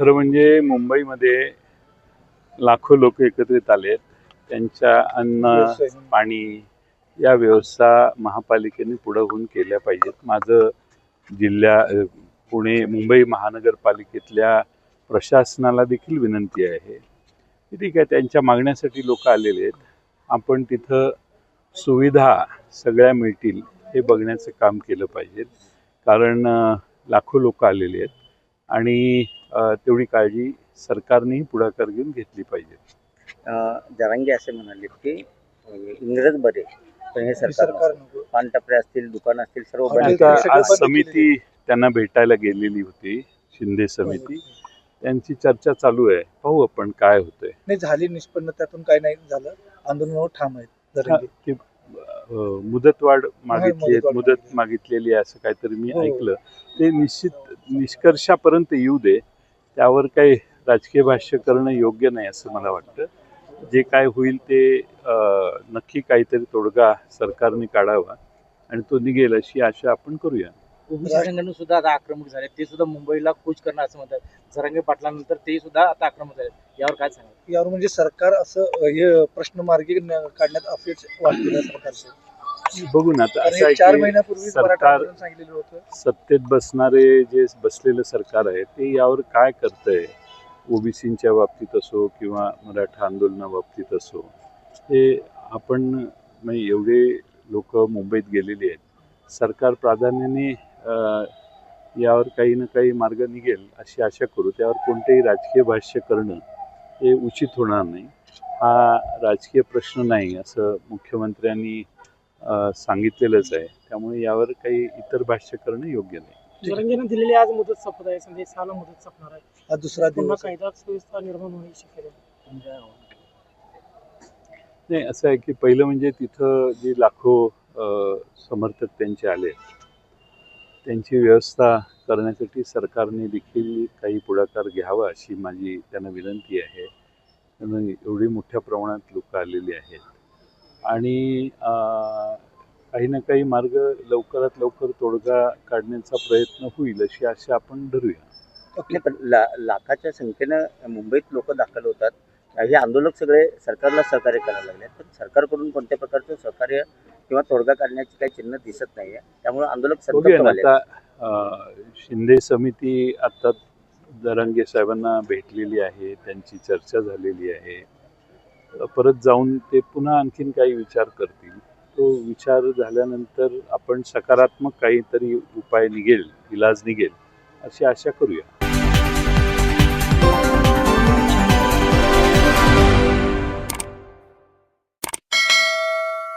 खरं म्हणजे मुंबईमध्ये लाखो लोक एकत्रित आलेत त्यांच्या अन्न पाणी या व्यवस्था महापालिकेने पुढं होऊन केल्या पाहिजेत. माझं जिल्ह्या पुणे मुंबई महानगरपालिकेतल्या प्रशासनाला देखील विनंती आहे. की ठीक आहे त्यांच्या मागण्यासाठी लोक आलेले आहेत. आपण तिथं सुविधा सगळ्या मिळतील हे बघण्याचं काम केलं पाहिजे कारण लाखो लोक आलेले आहेत. आणि तेवढी काळजी सरकारनेही पुढाकार घेऊन घेतली पाहिजे. जरांगे असे म्हणाले की इंग्रज बरे पण हे सरकार. पानटपरे असतील दुकान असतील सर्व आज समिती त्यांना भेटायला गेलेली होती शिंदे समिती. त्यांची चर्चा चालू आहे. पाहू आपण काय होतंय. नाही झाली निष्पन्न त्यातून काही नाही झालं. आंदोलनावर ठाम आहेत मुदतवाढ मागितली मुदतवाढ मुदत मागितली. मागितलेली आहे असं काहीतरी मी हो. ऐकलं. ते निश्चित निष्कर्षापर्यंत येऊ दे. त्यावर काही राजकीय भाष्य करणं योग्य नाही असं मला वाटतं. जे काय होईल ते नक्की काहीतरी तोडगा सरकारने काढावा आणि तो निघेल अशी आशा आपण करूया. संघटना सुद्धा आता आक्रमक झाले ते सुद्धा मुंबईला कूच करणार असं म्हणतात. जरांगे पाटलांनंतर ते सुद्धा आता आक्रमक झाले यावर काय सांगा यावर म्हणजे सरकार असं हे प्रश्न मार्गी काढण्यात अपेक्ष वाटते या सरकारचे. बघू ना आता असं चार आहे की महिन्यापूर्वीच मराठा सरकार आंदोलन सांगितलेलं होतं. सत्तेत बसणारे जे बसलेलं सरकार आहे ते यावर काय करतंय? ओबीसींच्या बाबतीत असो किंवा मराठा आंदोलनाबाबतीत असो हे आपण म्हणजे एवढे लोक मुंबईत गेलेले आहेत. सरकार प्राधान्याने अं, यावर काही ना काही मार्ग निघेल अशी आशा करू. त्यावर कोणतेही राजकीय भाष्य करणं हे उचित होणार नाही. हा राजकीय प्रश्न नाही असं मुख्यमंत्र्यांनी सांगितलेलंच आहे. त्यामुळे यावर काही इतर भाष्य करणं योग्य नाही. जरंगेनं दिलेली आज मुदत संपत आहे. संदेश सहाला मुदत संपणार आहे. हा दुसरा पुन्हा दिवस कायदा सुव्यवस्था निर्माण होण्याची आहे. नाही. असं आहे की पहिलं म्हणजे तिथं जे लाखो अ, समर्थक त्यांचे आले. त्यांची व्यवस्था करण्यासाठी सरकारने देखील काही पुढाकार घ्यावा अशी माझी त्यांना विनंती आहे. कारण एवढी मोठ्या प्रमाणात लोक आलेली आहेत. आणि काही ना काही मार्ग लवकरात लवकर तोडगा काढण्याचा प्रयत्न होईल अशी आशा आपण धरूया. नाही, पण ला- लाखाच्या संख्येनं मुंबईत लोक दाखल होतात. हे आंदोलक सगळे सरकारला सहकार्य करायला लागले पण सरकारकडून कोणत्या प्रकारचं सहकार्य किंवा तोडगा काढण्याची काही चिन्ह दिसत नाहीये. त्यामुळे आंदोलक आता शिंदे समिती आता दरांगे साहेबांना भेटलेली आहे त्यांची चर्चा झालेली आहे. परत जाऊन ते पुन्हा आणखीन काही विचार करतील. तो विचार झाल्यानंतर आपण सकारात्मक काहीतरी उपाय निघेल इलाज निघेल अशी आशा करूया.